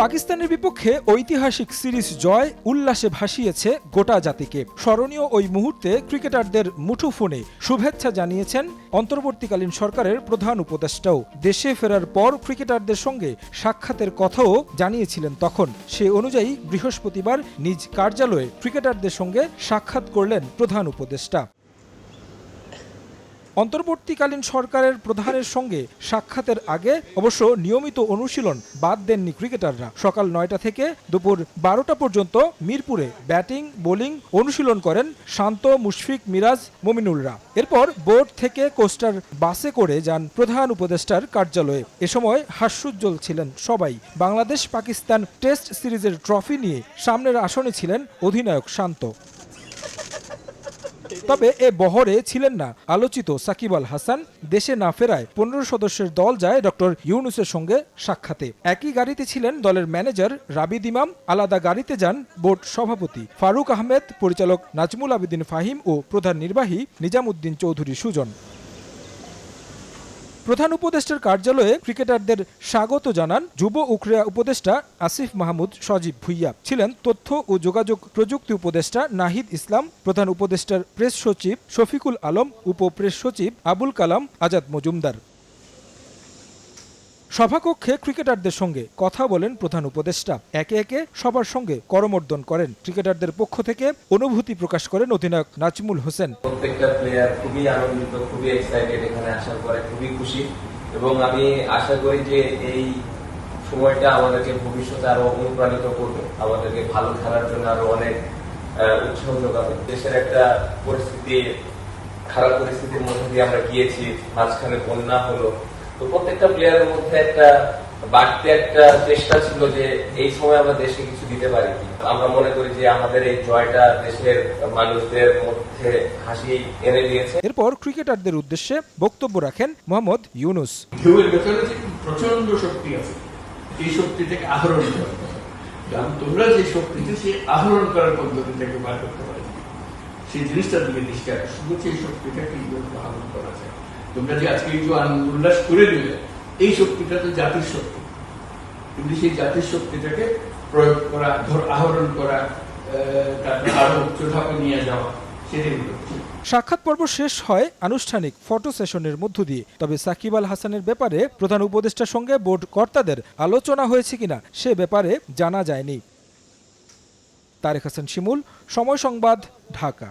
পাকিস্তানের বিপক্ষে ঐতিহাসিক সিরিজ জয় উল্লাসে ভাসিয়েছে গোটা জাতিকে। স্মরণীয় ওই মুহূর্তে ক্রিকেটারদের মুঠোফোনে শুভেচ্ছা জানিয়েছেন অন্তর্বর্তীকালীন সরকারের প্রধান উপদেষ্টাও। দেশে ফেরার পর ক্রিকেটারদের সঙ্গে সাক্ষাতের কথাও জানিয়েছিলেন তখন। সে অনুযায়ী বৃহস্পতিবার নিজ কার্যালয়ে ক্রিকেটারদের সঙ্গে সাক্ষাৎ করলেন প্রধান উপদেষ্টা। অন্তর্বর্তীকালীন সরকারের প্রধানের সঙ্গে সাক্ষাতের আগে অবশ্য নিয়মিত অনুশীলন বাদ দেননি ক্রিকেটাররা। সকাল নয়টা থেকে দুপুর বারোটা পর্যন্ত মিরপুরে ব্যাটিং, বোলিং অনুশীলন করেন শান্ত, মুশফিক, মিরাজ, মমিনুলরা। এরপর বোর্ড থেকে কোস্টার বাসে করে যান প্রধান উপদেষ্টার কার্যালয়ে। এ সময় হাস্যোজ্জ্বল ছিলেন সবাই। বাংলাদেশ পাকিস্তান টেস্ট সিরিজের ট্রফি নিয়ে সামনের আসনে ছিলেন অধিনায়ক শান্ত। তবে এ বহরে ছিলেন না। আলোচিত সাকিব আল হাসান দেশে না ফেরায় পনেরো সদস্যের দল যায় ডক্টর ইউনুসের সঙ্গে সাক্ষাতে। একই গাড়িতে ছিলেন দলের ম্যানেজার রাবিদ ইমাম, আলাদা গাড়িতে যান বোর্ড সভাপতি ফারুক আহমেদ, পরিচালক নাজমুল আবেদিন ফাহিম ও প্রধান নির্বাহী নিজামুদ্দিন চৌধুরী সুজন। প্রধান উপদেষ্টার কার্যালয়ে ক্রিকেটারদের স্বাগত জানান যুব ও ক্রীড়া উপদেষ্টা আসিফ মাহমুদ সজীব ভুইয়া। ছিলেন তথ্য ও যোগাযোগ প্রযুক্তি উপদেষ্টা নাহিদ ইসলাম, প্রধান উপদেষ্টার প্রেস সচিব শফিকুল আলম উপ প্রেস সচিব আবুল কালাম, আজাদ মজুমদার। সভাকক্ষে ক্রিকেটারদের সঙ্গে কথা বলেন প্রধান উপদেষ্টা। একে একে সবার সঙ্গে করমর্দন করেন। ক্রিকেটারদের পক্ষ থেকে অনুভূতি প্রকাশ করেন অধিনায়ক নাজমুল হোসেন। প্রত্যেকটা প্লেয়ার খুবই আনন্দিত, খুবই এক্সাইটেড এখানে আসার পরে, খুবই খুশি। এবং আমি আশা করি যে এই সময়টা আমাদেরকে ভবিষ্যতে আরও অনুপ্রাণিত করবে। আমাদেরকে ভালো খেলার জন্য আরও অনেক উৎসাহ যোগাবে। দেশের একটা পরিস্থিতি, খারাপ পরিস্থিতির মধ্যে দিয়ে আমরা গিয়েছি। মাঝখানে বন্যা হলো। তো প্রত্যেকটা প্লেয়ারের মধ্যে একটা বাড়তি একটা চেষ্টা ছিল যে এই সময় আমরা দেশে কিছু দিতে পারি আমরা মনে করি যে আমাদের এই জয়টা দেশের মানুষদের মধ্যে হাসি এনে দিয়েছে। এরপর ক্রিকেটারদের উদ্দেশ্যে বক্তব্য রাখেন মোহাম্মদ ইউনুস। ঢেউয়ের ভেতরে যে প্রচণ্ড শক্তি আছে এই শক্তি থেকে আহরণ করতে কারণ তোমরা যে শক্তিতে সেই আহরণ করার পদ্ধতি থেকে বার করতে পারে। সেই জিনিসটা তুমি দৃষ্টি শুধু সেই শক্তিটা কীভাবে আহরণ করা যায়। তোমরা যে আজকে যে আনন্দ উল্লাস করে দিলে এই শক্তিটা তো জাতির শক্তি। কিন্তু সেই জাতির শক্তিটাকে প্রয়োগ করা, ধর আহরণ করা তারপরে আরও উচ্চ ধাপে নিয়ে যাওয়া, সেটাই সাক্ষাৎ পর্ব শেষ হয় আনুষ্ঠানিক ফটো সেশনের মধ্য দিয়ে। তবে সাকিব আল হাসানের ব্যাপারে প্রধান উপদেষ্টার সঙ্গে বোর্ড কর্তাদের আলোচনা হয়েছে কিনা, সে ব্যাপারে জানা যায়নি। তারেক হাসান শিমুল, সময় সংবাদ, ঢাকা।